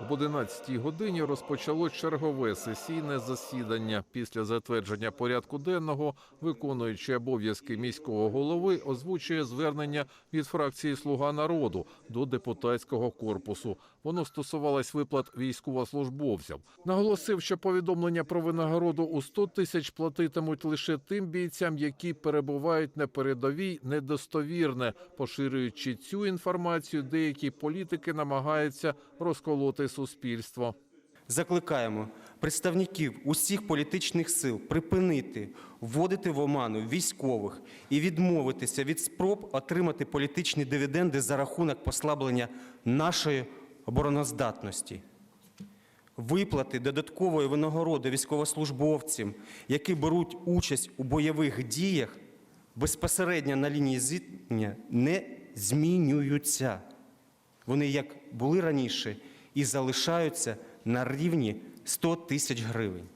Об 11 годині розпочало чергове сесійне засідання. Після затвердження порядку денного, виконуючи обов'язки міського голови, озвучує звернення від фракції Слуга народу до депутатського корпусу. Воно стосувалось виплат військовослужбовцям. Наголосив, що повідомлення про винагороду у 100 тисяч платитимуть лише тим бійцям, які перебувають на передовій, недостовірне. Поширюючи цю інформацію, деякі політики намагаються розколоти суспільство. Закликаємо представників усіх політичних сил припинити вводити в оману військових і відмовитися від спроб отримати політичні дивіденди за рахунок послаблення нашої обороноздатності. Виплати додаткової винагороди військовослужбовцям, які беруть участь у бойових діях, безпосередньо на лінії зіткнення не змінюються. Вони як були раніше і залишаються на рівні 100 тисяч гривень.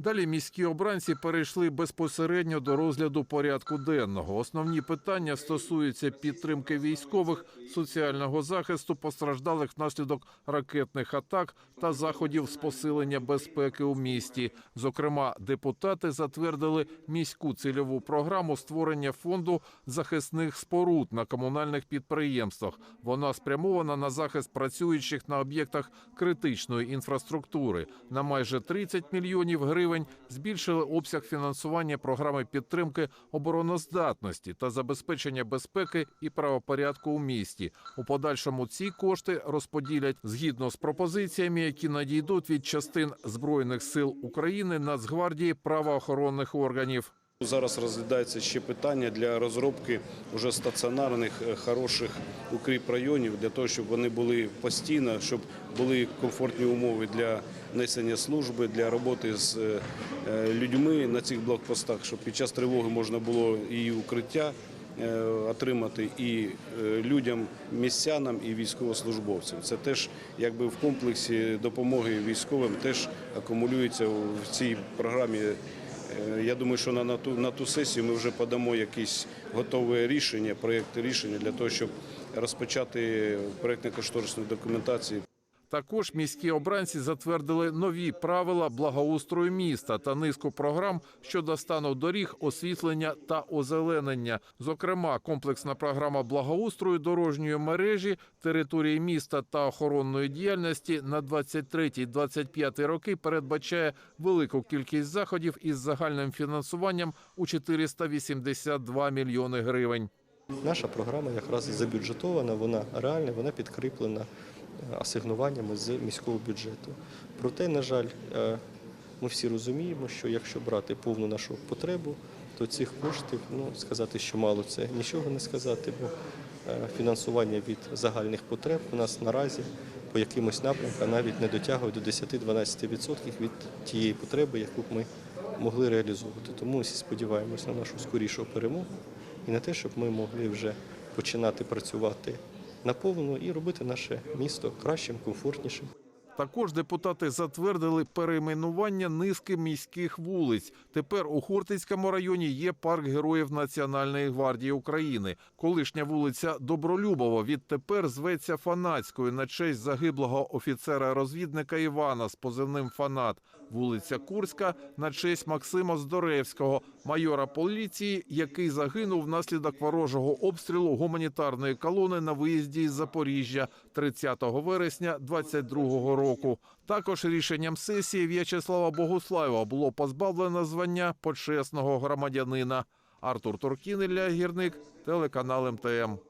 Далі міські обранці перейшли безпосередньо до розгляду порядку денного. Основні питання стосуються підтримки військових, соціального захисту постраждалих внаслідок ракетних атак та заходів з посилення безпеки у місті. Зокрема, депутати затвердили міську цільову програму створення фонду захисних споруд на комунальних підприємствах. Вона спрямована на захист працюючих на об'єктах критичної інфраструктури. На майже 30 мільйонів гривень збільшили обсяг фінансування програми підтримки обороноздатності та забезпечення безпеки і правопорядку у місті. У подальшому ці кошти розподілять згідно з пропозиціями, які надійдуть від частин збройних сил України, Нацгвардії, правоохоронних органів. Зараз розглядається ще питання для розробки вже стаціонарних е, хороших укріп районів для того, щоб вони були постійно, щоб були комфортні умови для несення служби, для роботи з е, е, людьми на цих блокпостах, щоб під час тривоги можна було і укриття отримати і людям, містянам, і військовослужбовцям. Це теж якби в комплексі допомоги військовим теж акумулюється в цій програмі. Е, Я думаю, що на, ту, на ту сесію ми вже подамо якісь готове рішення, проєкти рішення для того, щоб розпочати проєктно-кошторисну документацію Також міські обранці затвердили нові правила благоустрою міста та низку програм щодо стану доріг, освітлення та озеленення. Зокрема, комплексна програма благоустрою дорожньої мережі, території міста та охоронної діяльності на 23-25 роки передбачає велику кількість заходів із загальним фінансуванням у 482 мільйони гривень. Наша програма якраз забюджетована, вона реальна, вона підкріплена асигнуваннями з міського бюджету. Проте, на жаль, е, ми всі розуміємо, що якщо брати повну нашу потребу, то цих коштів, ну сказати, що мало, це нічого не сказати, бо е, фінансування від загальних потреб у нас наразі по якимось напрямкам навіть не дотягує до 10-12% від тієї потреби, яку б ми могли реалізовувати. Тому всі сподіваємося на нашу скорішу перемогу і на те, щоб ми могли вже починати працювати наповну і робити наше місто кращим, комфортнішим. Також депутати затвердили перейменування низки міських вулиць. Тепер у Хортицькому районі є парк героїв Національної гвардії України. Колишня вулиця Добролюбова відтепер зветься Фанатською на честь загиблого офіцера-розвідника Івана з позивним Фанат. Вулиця Курська на честь Максима Здоревського, майора поліції, який загинув внаслідок ворожого обстрілу гуманітарної колони на виїзді із Запоріжжя 30 вересня 22 року. Також рішенням сесії В'ячеслава Богуслаєва було позбавлено звання почесного громадянина. Артур Туркін, Ілля Гірник, телеканал МТМ.